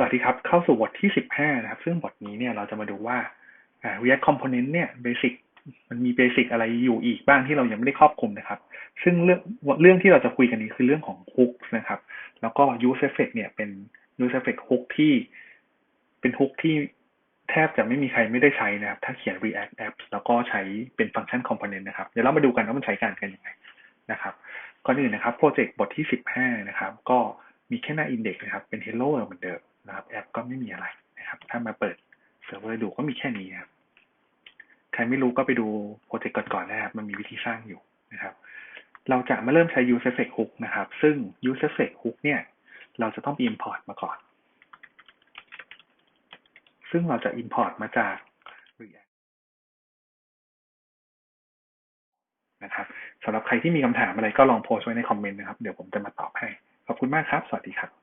สวัสดีครับ เข้าสู่บทที่ 15 นะครับ ซึ่งบทนี้เนี่ยเราจะมาดูว่า React Component เนี่ย Basic มันมีเบสิกอะไรอยู่อีกบ้างที่เรายังไม่ได้ครอบคลุมนะครับ ซึ่งเรื่องเรื่องที่เราจะคุยกันนี้คือเรื่องของ hook นะครับ แล้วก็ use effect เนี่ยเป็น use effect hook ที่เป็น hook ที่แทบจะไม่มีใครไม่ได้ใช้นะครับ ถ้าเขียน React Apps แล้วก็ใช้เป็นฟังก์ชัน component นะครับ เดี๋ยวเรามาดูกันว่ามันใช้การกันยังไงนะครับ ก่อนอื่นนะครับโปรเจกต์บทที่ 15 นะครับ ก็มีแค่หน้า index นะครับ เป็น hello เหมือนเดิม นะครับแอปก็ไม่มีอะไรนะครับ ถ้ามาเปิดเซิร์ฟเวอร์ดูก็มีแค่นี้ครับใครไม่รู้ก็ไปดูโปรเจกต์ก่อนๆนะครับมันมีวิธีสร้างอยู่นะครับ เราจะมาเริ่มใช้ use effect hook นะครับ ซึ่ง use effect hook เนี่ย เราจะต้อง import มาก่อน ซึ่งเราจะ import มาจาก React นะครับสำหรับใครที่มีคำถามอะไรก็ลองโพสต์ไว้ในคอมเมนต์นะครับ เดี๋ยวผมจะมาตอบให้ ขอบคุณมากครับ สวัสดีครับ